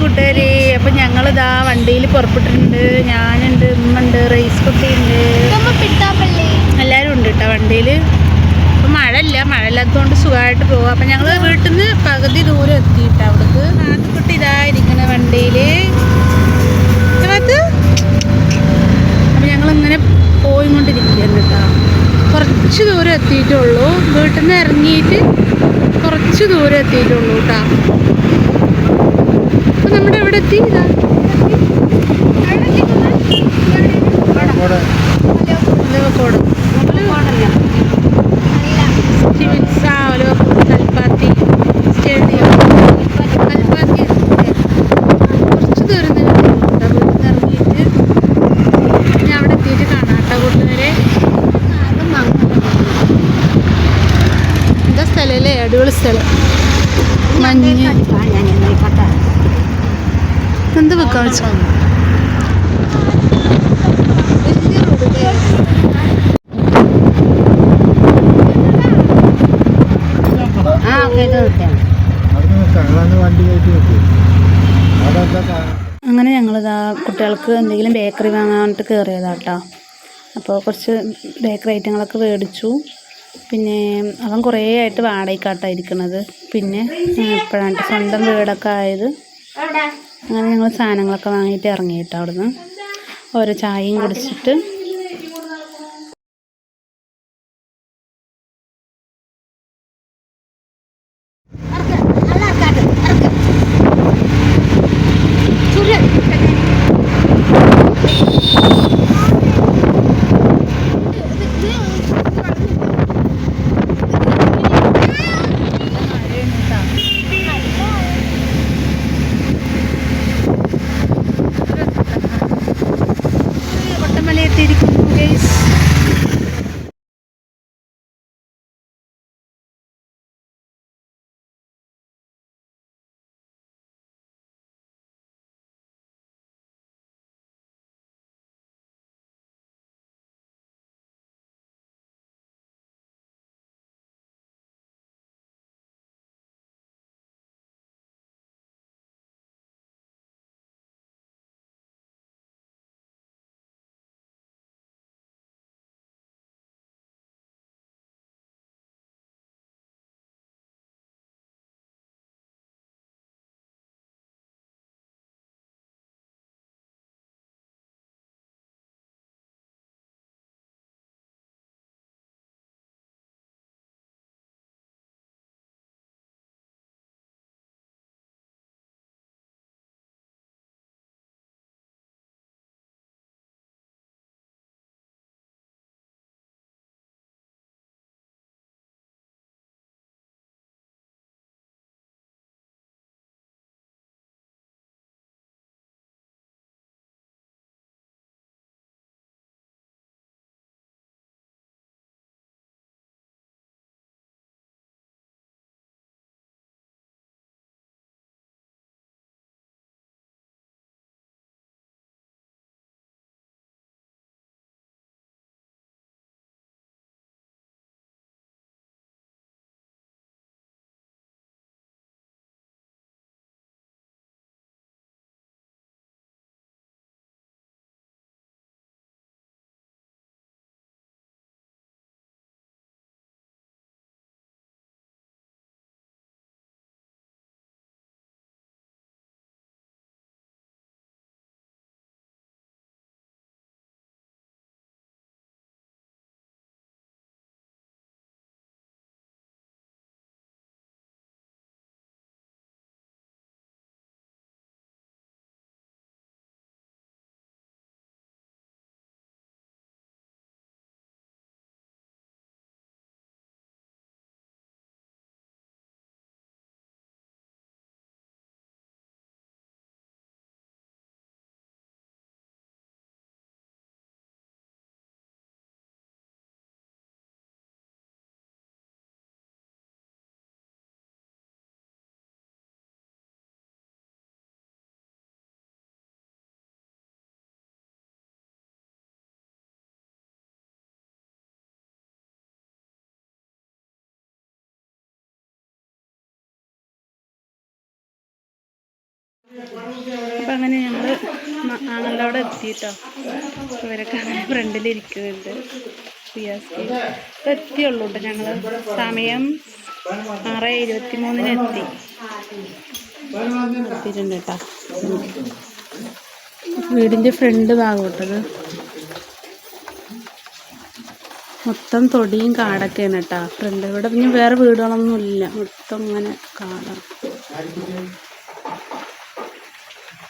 കൂട്ടുകാരെ അപ്പം ഞങ്ങളിതാ വണ്ടിയിൽ പുറപ്പെട്ടിട്ടുണ്ട്. ഞാനുണ്ട് ഉമ്മുണ്ട് റൈസ് കുട്ടിയുണ്ട് എല്ലാവരും ഉണ്ട് കേട്ടോ വണ്ടിയിൽ അപ്പം മഴ ഇല്ല മഴ ഇല്ലാത്തതുകൊണ്ട് സുഖമായിട്ട് പോകും അപ്പം ഞങ്ങൾ വീട്ടിൽ നിന്ന് പകുതി ദൂരം എത്തിയിട്ട് അവിടേക്ക് നാട്ടുകുട്ടി ഇതാ ഇരിക്കണ വണ്ടിയിൽ അപ്പം ഞങ്ങളിങ്ങനെ പോയിക്കൊണ്ടിരിക്കുകയാണ് കേട്ടോ കുറച്ച് ദൂരം എത്തിയിട്ടുള്ളൂ. വീട്ടിൽ നിന്ന് ഇറങ്ങിയിട്ട് കുറച്ച് ദൂരം എത്തിയിട്ടുള്ളൂ കേട്ടോ അപ്പം നമ്മുടെ ഇവിടെ എത്തി? ഒലവക്കോട് ചികിത്സ ഒലവക്കോട് കൽപ്പാത്തി സ്റ്റേഡിയം കൽപ്പാത്തി കുറച്ച് ദൂരം തന്നെ ഇറങ്ങിയിട്ട് ഞാൻ അവിടെ എത്തിയിട്ട് കാണാം കേട്ടോ കൂട്ടുകാരെ എന്താ സ്ഥലമല്ലേ അടിപൊളി സ്ഥലം മഞ്ഞ് എന്ത് വെക്കാൻ വെച്ചു അങ്ങനെ ഞങ്ങളിതാ കുട്ടികൾക്ക് എന്തെങ്കിലും ബേക്കറി വാങ്ങാനായിട്ട് കയറിയതാട്ടോ അപ്പോൾ കുറച്ച് ബേക്കറി ഐറ്റങ്ങളൊക്കെ മേടിച്ചു. പിന്നെ അവൻ കുറേ ആയിട്ട് വാടകയ്ക്കാട്ടാണ് ഇരിക്കണത്. പിന്നെ ഇപ്പോഴാണ് സ്വന്തം വീടൊക്കെ ആയത്. അങ്ങനെ ഞങ്ങൾ സാധനങ്ങളൊക്കെ വാങ്ങിയിട്ട് ഇറങ്ങി കേട്ടോ അവിടുന്ന് ഓരോ ചായയും കുടിച്ചിട്ട് അപ്പം അങ്ങനെ ഞങ്ങൾ ആങ്ങളുടെ അവിടെ എത്തിയിട്ടോ ഇവരൊക്കെ അങ്ങനെ ഫ്രണ്ടിലിരിക്കുന്നുണ്ട്. പിയാസ്കി ഇപ്പം എത്തിയുള്ളൂ കേട്ടോ ഞങ്ങൾ സമയം ആറ് ഇരുപത്തി മൂന്നിന് എത്തി. എത്തിയിട്ടുണ്ട് കേട്ടോ. വീടിന്റെ ഫ്രണ്ട് ഭാഗം മൊത്തം തൊടിയും കാടൊക്കെയാണ് കേട്ടോ. ഫ്രണ്ട് ഇവിടെ പിന്നെ വേറെ വീടുകളൊന്നുമില്ല. മൊത്തം ഇങ്ങനെ കാടാണ്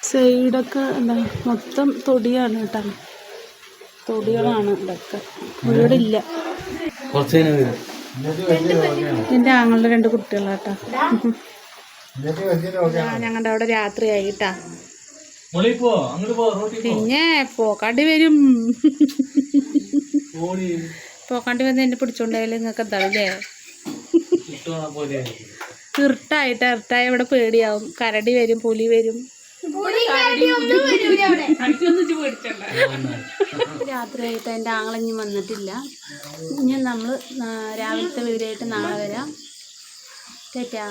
സൈഡൊക്കെ എന്താ മൊത്തം തൊടിയാണ് കേട്ടോ. തൊടികളാണ് ഇതൊക്കെ. വീടില്ല. എന്റെ ആങ്ങളുടെ രണ്ട് കുട്ടികളാട്ടാ ഞങ്ങളുടെ അവിടെ രാത്രി ആയിട്ടാ പിന്നെ പോക്കാണ്ടി വരും. പോക്കാണ്ടി വന്ന് എന്നെ പിടിച്ചോണ്ടായാലും നിങ്ങൾക്ക് എന്താവില്ലേ ഇരുട്ടായിട്ട് ഇരുട്ടായ ഇവിടെ പേടിയാവും. കരടി വരും പുലി വരും. രാത്രിയായിട്ട് എന്റെ ആങ്ങളിഞ്ഞ് വന്നിട്ടില്ല. ഇനി നമ്മൾ രാവിലത്തെ വീടായിട്ട് നാളെ വരാം. കേട്ടാ